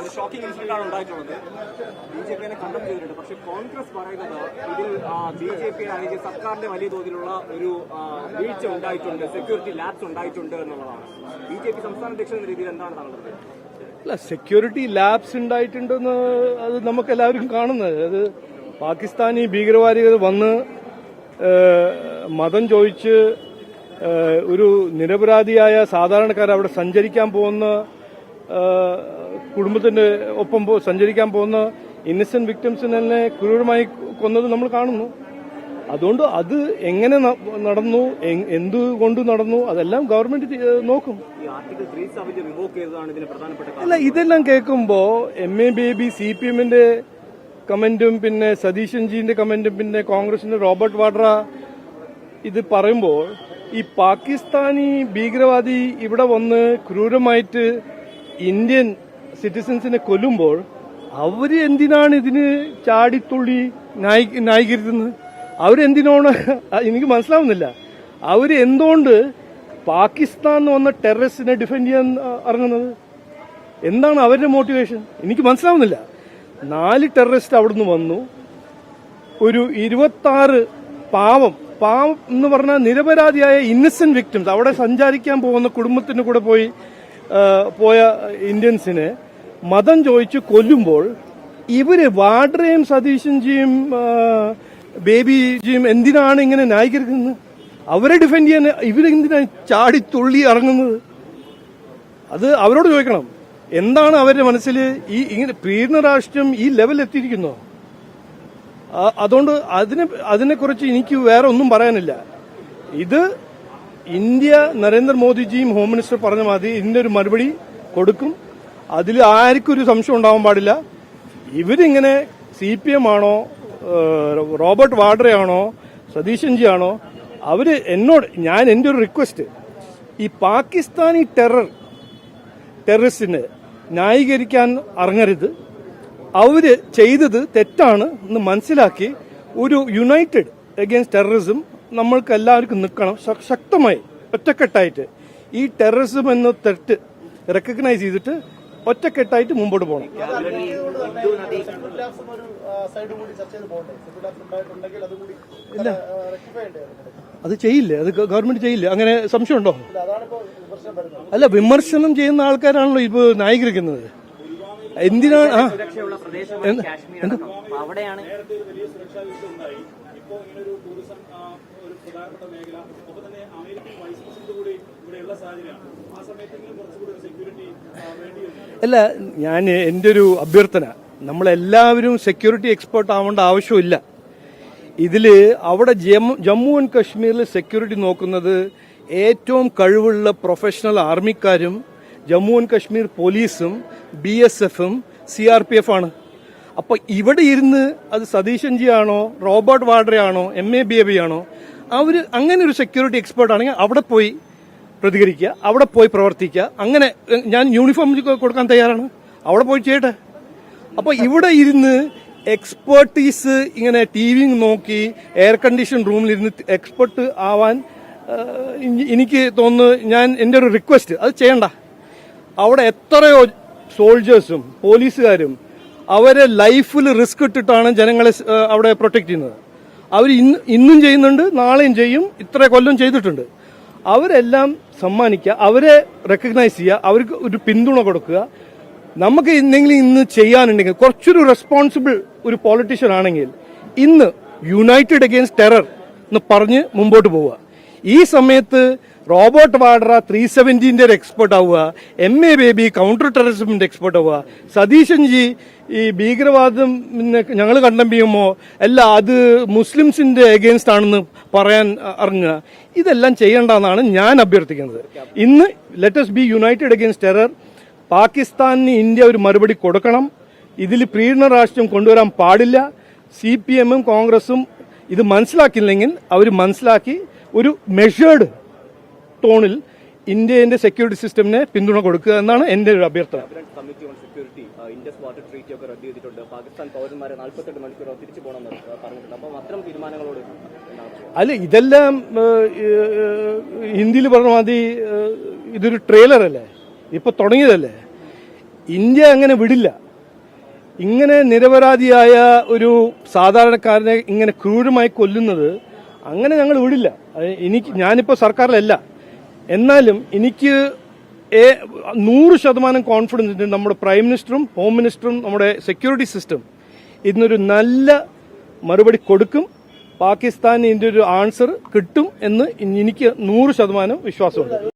ഒരു shocking incident ആണ് ഉണ്ടായിട്ടുള്ളത്. ബി ജെ പിനെ കണ്ടം ചെയ്തിട്ടുണ്ട്. പക്ഷെ കോൺഗ്രസ് പറയുന്നത് ഇതിൽ ബി ജെ പി അല്ലെങ്കിൽ സർക്കാരിന്റെ വലിയ തോതിലുള്ള ഒരു വീഴ്ച ഉണ്ടായിട്ടുണ്ട് സെക്യൂരിറ്റി ലാബ്സ് ഉണ്ടായിട്ടുണ്ട് എന്നുള്ളതാണ്. ബി ജെ പി സംസ്ഥാന അധ്യക്ഷൻ എന്ന രീതിയിൽ എന്താണ് താങ്കളുടെ അല്ല സെക്യൂരിറ്റി ലാബ്സ് ഉണ്ടായിട്ടുണ്ടെന്ന് അത് നമുക്ക് എല്ലാവരും കാണുന്നത്. അത് പാകിസ്ഥാനി ഭീകരവാദികൾ വന്ന് മതം ചോദിച്ച് ഒരു നിരപരാധിയായ സാധാരണക്കാർ അവിടെ സഞ്ചരിക്കാൻ പോകുന്ന കുടുംബത്തിന്റെ ഒപ്പം സഞ്ചരിക്കാൻ പോകുന്ന ഇന്നസെന്റ് വിക്ടിംസിനെ തന്നെ ക്രൂരമായി കൊന്നത് നമ്മൾ കാണുന്നു. അതുകൊണ്ട് അത് എങ്ങനെ നടന്നു എന്തുകൊണ്ട് നടന്നു അതെല്ലാം ഗവൺമെന്റ് നോക്കും. അല്ല ഇതെല്ലാം കേൾക്കുമ്പോ M A Baby C P എമ്മിന്റെ കമന്റും പിന്നെ സതീശൻ ജിന്റെ കമന്റും പിന്നെ കോൺഗ്രസിന്റെ റോബർട്ട് വാഡ്ര ഇത് പറയുമ്പോൾ ഈ പാകിസ്ഥാനി ഭീകരവാദി ഇവിടെ വന്ന് ക്രൂരമായിട്ട് ഇന്ത്യൻ സിറ്റിസൺസിനെ കൊല്ലുമ്പോൾ അവർ എന്തിനാണ് ഇതിന് ചാടിത്തുള്ളി ന്യായി- ന്യായീകരിക്കുന്നത് അവരെന്തിനാണ്? എനിക്ക് മനസ്സിലാവുന്നില്ല. അവർ എന്തുകൊണ്ട് പാകിസ്ഥാൻ വന്ന ടെററിസ്റ്റിനെ ഡിഫെൻഡ് ചെയ്യാൻ ഇറങ്ങുന്നത്? എന്താണ് അവരുടെ മോട്ടിവേഷൻ എനിക്ക് മനസ്സിലാവുന്നില്ല. നാല് ടെററിസ്റ്റ് അവിടുന്ന് വന്നു. ഒരു ഇരുപത്തി പാവം പാവം എന്ന് പറഞ്ഞാൽ നിരപരാധിയായ ഇന്നസെന്റ് വിക്ടിംസ് അവിടെ സഞ്ചാരിക്കാൻ പോകുന്ന കുടുംബത്തിന് കൂടെ പോയി പോയ ഇന്ത്യൻസിനെ മതം ചോദിച്ച് കൊല്ലുമ്പോൾ ഇവർ വാഡ്രയും സതീശൻജിയും ബേബിജിയും എന്തിനാണ് ഇങ്ങനെ ന്യായീകരിക്കുന്നത്? അവരെ ഡിഫെൻഡ് ചെയ്യാൻ ഇവരെന്തിനാണ് ചാടി തുള്ളി ഇറങ്ങുന്നത്? അത് അവരോട് ചോദിക്കണം. എന്താണ് അവരുടെ മനസ്സിൽ ഈ ഇങ്ങനെ പീഡന ഈ ലെവൽ എത്തിയിരിക്കുന്നോ? അതുകൊണ്ട് അതിനെ അതിനെക്കുറിച്ച് എനിക്ക് വേറെ ഒന്നും പറയാനില്ല. ഇത് ഇന്ത്യ നരേന്ദ്രമോദിജിയും ഹോം മിനിസ്റ്റർ പറഞ്ഞ മതി ഇതിന്റെ ഒരു മറുപടി കൊടുക്കും. അതിൽ ആർക്കും ഒരു സംശയം ഉണ്ടാവാൻ പാടില്ല. ഇവരിങ്ങനെ സി പി എം ആണോ റോബർട്ട് വാഡ്രയാണോ സതീശൻജി ആണോ അവർ എന്നോട് ഞാൻ എന്റെ ഒരു റിക്വസ്റ്റ് ഈ പാകിസ്ഥാനി ടെറർ ടെററിസ്റ്റിനെ ന്യായീകരിക്കാൻ ഇറങ്ങരുത് അവർ ചെയ്തത് തെറ്റാണ് എന്ന് മനസ്സിലാക്കി ഒരു യുണൈറ്റഡ് അഗേൻസ്റ്റ് ടെററിസം നമ്മൾക്ക് എല്ലാവർക്കും നിൽക്കണം ശക്തമായി ഒറ്റക്കെട്ടായിട്ട്. ഈ ടെററിസം എന്ന തെറ്റ് റെക്കഗ്നൈസ് ചെയ്തിട്ട് ഒറ്റക്കെട്ടായിട്ട് മുമ്പോട്ട് പോകണം. ഇല്ല. അത് ചെയ്യില്ല? അത് ഗവൺമെന്റ് ചെയ്യില്ല? അങ്ങനെ സംശയമുണ്ടോ? അല്ല വിമർശനം ചെയ്യുന്ന ആൾക്കാരാണല്ലോ ഇപ്പോൾ ന്യായീകരിക്കുന്നത്. എന്തിനാണ് ആ. സുരക്ഷയുള്ള പ്രദേശമാണ് കാശ്മീർ കുറച്ചുകൂടി അപ്പൊ അവിടെയാണ് അല്ല ഞാൻ എന്റെ ഒരു അഭ്യർത്ഥന. നമ്മളെല്ലാവരും സെക്യൂരിറ്റി എക്സ്പേർട്ട് ആവേണ്ട ആവശ്യമില്ല. ഇതിൽ അവിടെ ജമ്മു ആൻഡ് കശ്മീരിൽ സെക്യൂരിറ്റി നോക്കുന്നത് ഏറ്റവും കഴിവുള്ള പ്രൊഫഷണൽ ആർമിക്കാരും ജമ്മു ആൻഡ് കശ്മീർ പോലീസും ബി എസ് എഫും സി ആർ പി എഫ് ആണ് അപ്പൊ ഇവിടെ ഇരുന്ന് അത് സതീശൻജി ആണോ റോബർട്ട് വാഡ്ര ആണോ M A B A B ആണോ അവർ അങ്ങനെ ഒരു സെക്യൂരിറ്റി എക്സ്പേർട്ട് ആണെങ്കിൽ അവിടെ പോയി പ്രതികരിക്കുക അവിടെ പോയി പ്രവർത്തിക്കുക. അങ്ങനെ ഞാൻ യൂണിഫോം കൊടുക്കാൻ തയ്യാറാണ്. അവിടെ പോയി ചെയ്യട്ടെ. അപ്പൊ ഇവിടെ ഇരുന്ന് എക്സ്പേർട്ടീസ് ഇങ്ങനെ ടി വി നോക്കി എയർ കണ്ടീഷൻ റൂമിൽ ഇരുന്ന് എക്സ്പെർട്ട് ആവാൻ എനിക്ക് തോന്നുന്നു ഞാൻ എന്റെ ഒരു റിക്വസ്റ്റ് അത് ചെയ്യണ്ട. അവിടെ എത്രയോ സോൾജേഴ്സും പോലീസുകാരും അവരെ ലൈഫിൽ റിസ്ക് ഇട്ടിട്ടാണ് ജനങ്ങളെ അവിടെ പ്രൊട്ടക്ട് ചെയ്യുന്നത്. അവർ ഇന്ന് ഇന്നും ചെയ്യുന്നുണ്ട് നാളെയും ചെയ്യും ഇത്ര കൊല്ലം ചെയ്തിട്ടുണ്ട്. അവരെല്ലാം സമ്മാനിക്കുക അവരെ റെക്കഗ്നൈസ് ചെയ്യുക അവർക്ക് ഒരു പിന്തുണ കൊടുക്കുക. നമുക്ക് എന്തെങ്കിലും ഇന്ന് ചെയ്യാനുണ്ടെങ്കിൽ കുറച്ചൊരു റെസ്പോൺസിബിൾ ഒരു പോളിറ്റീഷ്യൻ ആണെങ്കിൽ ഇന്ന് യുണൈറ്റഡ് അഗെയിൻസ്റ്റ് ടെറർ എന്ന് പറഞ്ഞ് മുമ്പോട്ട് പോവുക. ഈ സമയത്ത് റോബർട്ട് വാഡ്ര ത്രീ സെവന്റീന്റെ ഒരു എക്സ്പെർട്ട് ആവുക. എം എ ബേബി കൗണ്ടർ ടെററിസമിന്റെ എക്സ്പെർട്ട് ആവുക. സതീശൻ ജി ഈ ഭീകരവാദം ഞങ്ങൾ കണ്ടമ്പിയുമോ അല്ല അത് മുസ്ലിംസിന്റെ എഗെയിൻസ്റ്റ് ആണെന്ന് പറയാൻ അറിഞ്ഞുക ഇതെല്ലാം ചെയ്യേണ്ടെന്നാണ് ഞാൻ അഭ്യർത്ഥിക്കുന്നത്. ഇന്ന് let's be united against terror പാകിസ്ഥാനിന് India ഒരു മറുപടി കൊടുക്കണം. ഇതിൽ പ്രീണ രാഷ്ട്രം കൊണ്ടുവരാൻ പാടില്ല. സി പി എമ്മും കോൺഗ്രസും ഇത് മനസ്സിലാക്കില്ലെങ്കിൽ അവർ മനസ്സിലാക്കി ഒരു മെഷേർഡ് ടോണിൽ ഇന്ത്യന്റെ സെക്യൂരിറ്റി സിസ്റ്റമിനെ പിന്തുണ കൊടുക്കുക എന്നാണ് എന്റെ ഒരു അഭ്യർത്ഥന. അല്ല ഇതെല്ലാം ഹിന്ദിയിൽ പറഞ്ഞ മതി ഇതൊരു ട്രെയിലർ അല്ലേ? ഇപ്പൊ തുടങ്ങിയതല്ലേ? ഇന്ത്യ അങ്ങനെ വിടില്ല. ഇങ്ങനെ നിരപരാധിയായ ഒരു സാധാരണക്കാരനെ ഇങ്ങനെ ക്രൂരമായി കൊല്ലുന്നത് അങ്ങനെ ഞങ്ങൾ വിടില്ല. എനിക്ക് ഞാനിപ്പോൾ സർക്കാരിലല്ല. എന്നാലും എനിക്ക് നൂറ് ശതമാനം കോൺഫിഡൻസ് ഉണ്ട്. നമ്മുടെ പ്രൈം മിനിസ്റ്ററും ഹോം മിനിസ്റ്ററും നമ്മുടെ സെക്യൂരിറ്റി സിസ്റ്റം ഇതിനൊരു നല്ല മറുപടി കൊടുക്കും. പാകിസ്ഥാന് ഇതിന്റെ ഒരു ആൻസർ കിട്ടും എന്ന് എനിക്ക് നൂറ് ശതമാനം വിശ്വാസമുണ്ട്.